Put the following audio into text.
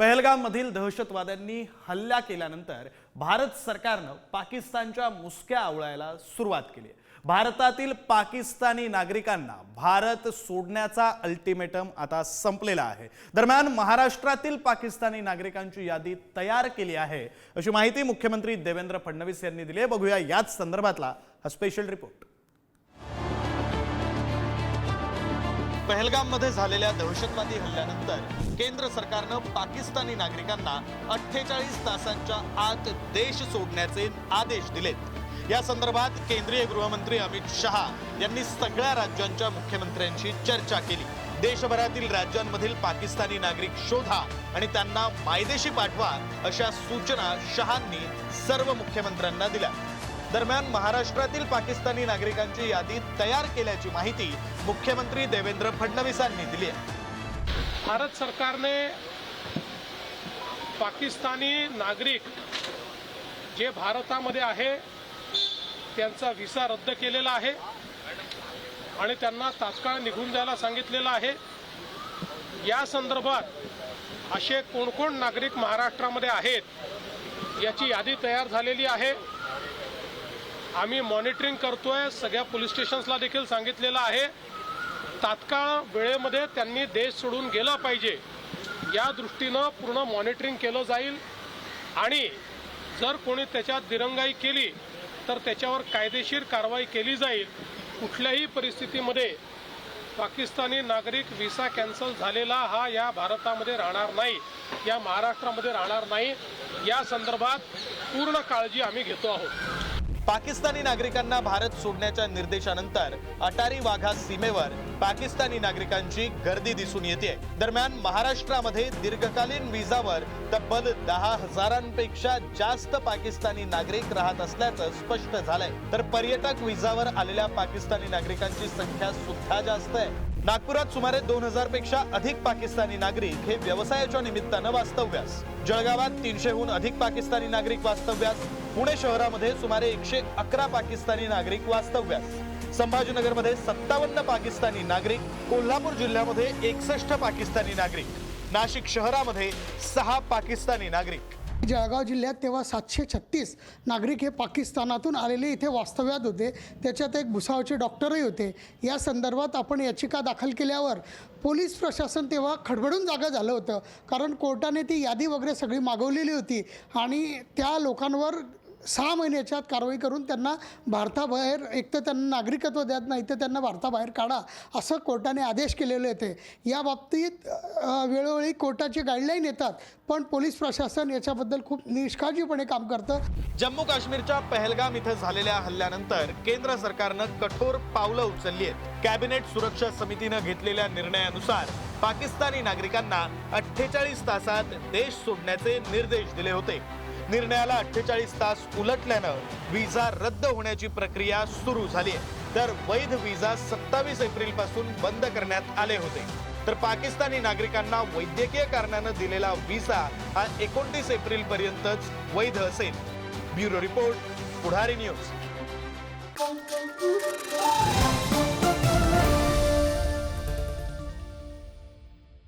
पहलगाममधील दहशतवाद्यांनी हल्ला केल्यानंतर भारत सरकारनं पाकिस्तानच्या मुसक्या आवळायला सुरुवात केली. भारतातील पाकिस्तानी नागरिकांना भारत सोडण्याचा अल्टिमेटम आता संपलेला आहे. दरम्यान महाराष्ट्रातील पाकिस्तानी नागरिकांची यादी तयार केली आहे. अशी माहिती मुख्यमंत्री देवेंद्र फडणवीस यांनी दिली बघूया याच संदर्भातला हा स्पेशल रिपोर्ट पहलगाममध्ये झालेल्या दहशतवादी हल्ल्यानंतर केंद्र सरकारनं पाकिस्तानी नागरिकांना अठ्ठेचाळीस तासांच्या आत देश सोडण्याचे आदेश दिलेत. या संदर्भात केंद्रीय गृहमंत्री अमित शहा यांनी सगळ्या राज्यांच्या मुख्यमंत्र्यांशी चर्चा केली. देशभरातील राज्यांमधील पाकिस्तानी नागरिक शोधा आणि त्यांना मायदेशी पाठवा अशा सूचना शहांनी सर्व मुख्यमंत्र्यांना दिल्या. दरम्यान महाराष्ट्रातील पाकिस्तानी नागरिकांची यादी तयार केल्याची माहिती मुख्यमंत्री देवेंद्र फडणवीसांनी दिली आहे. भारत सरकारने पाकिस्तानी नागरिक जे भारतामध्ये आहे त्यांचा व्हिसा रद्द केलेला आहे आणि त्यांना तात्काळ निघून जायला सांगितलेलं आहे. या संदर्भात असे कोण कोण नागरिक महाराष्ट्रामध्ये आहेत याची यादी तयार झालेली आहे. आम्ही मॉनिटरिंग करतोय. सगळ्या पोलीस स्टेशन्सला देखील सांगितलेलं आहे. तात्काळ वेळेमध्ये त्यांनी देश सोडून गेला पाहिजे. या दृष्टीनं पूर्ण मॉनिटरिंग केलं जाईल. आणि जर कोणी त्याच्यात दिरंगाई केली तर त्याच्यावर कायदेशीर कारवाई केली जाईल. कुठल्याही परिस्थितीमध्ये पाकिस्तानी नागरिक व्हिसा कॅन्सल झालेला हा या भारतामध्ये राहणार नाही या महाराष्ट्रामध्ये राहणार नाही. या संदर्भात पूर्ण काळजी आम्ही घेतो आहोत. पाकिस्तानी नागरिकांना भारत सोडण्याच्या निर्देशानंतर अटारी वाघा सीमेवर पाकिस्तानी नागरिकांची गर्दी दिसून येते दरम्यान महाराष्ट्रामध्ये दीर्घकालीन विजावर तब्बल दहा हजारांपेक्षा जास्त पाकिस्तानी नागरिक राहत असल्याचं स्पष्ट झालंय. तर पर्यटक विजावर आलेल्या पाकिस्तानी नागरिकांची संख्या सुद्धा जास्त आहे. नागपुरात सुमारे दोन हजारपेक्षा अधिक पाकिस्तानी नागरिक हे व्यवसायाच्या निमित्तानं वास्तव्यास. जळगावात तीनशेहून अधिक पाकिस्तानी नागरिक वास्तव्यास. पुणे शहरामध्ये सुमारे एकशे अकरा पाकिस्तानी नागरिक वास्तव्यास. संभाजीनगरमध्ये सत्तावन्न पाकिस्तानी नागरिक कोल्हापूर जिल्ह्यामध्ये एकसष्ट पाकिस्तानी नागरिक नाशिक शहरामध्ये सहा पाकिस्तानी नागरिक. जळगाव जिल्ह्यात तेव्हा सातशे छत्तीस नागरिक हे पाकिस्तानातून आलेले इथे वास्तव्यात होते. त्याच्यात एक भुसावचे डॉक्टरही होते. या संदर्भात आपण याचिका दाखल केल्यावर पोलीस प्रशासन तेव्हा खडबडून जागा झालं होतं. कारण कोर्टाने ती यादी वगैरे सगळी मागवलेली होती आणि त्या लोकांवर सहा महिन्याच्या आत कारवाई करून त्यांना भारताबाहेर एक तर त्यांना नागरिकत्व द्यात नाही तर त्यांना भारताबाहेर काढा असं कोर्टाने आदेश केलेले होते. या बाबतीत वेळोवेळी कोर्टाचे गाईडलाईन येतात पण पोलीस प्रशासन याच्याबद्दल खूप निष्काळजीपणे काम करतं. जम्मू काश्मीरच्या पहलगाम इथं झालेल्या हल्ल्यानंतर केंद्र सरकारनं कठोर पावलं उचलली आहेत. कॅबिनेट सुरक्षा समितीनं घेतलेल्या निर्णयानुसार पाकिस्तानी नागरिकांना अठ्ठेचाळीस तासात देश सोडण्याचे निर्देश दिले होते. निर्णयाला अठ्ठेचाळीस तास उलटल्यानं विजा रद्द होण्याची प्रक्रिया सुरू झाली आहे. तर वैध विजा सत्तावीस एप्रिलपासून बंद करण्यात आले होते. तर पाकिस्तानी नागरिकांना वैद्यकीय कारणानं दिलेला व्हिसा हा एकोणतीस एप्रिल पर्यंतच वैध असेल. Bureau report Pudhari news.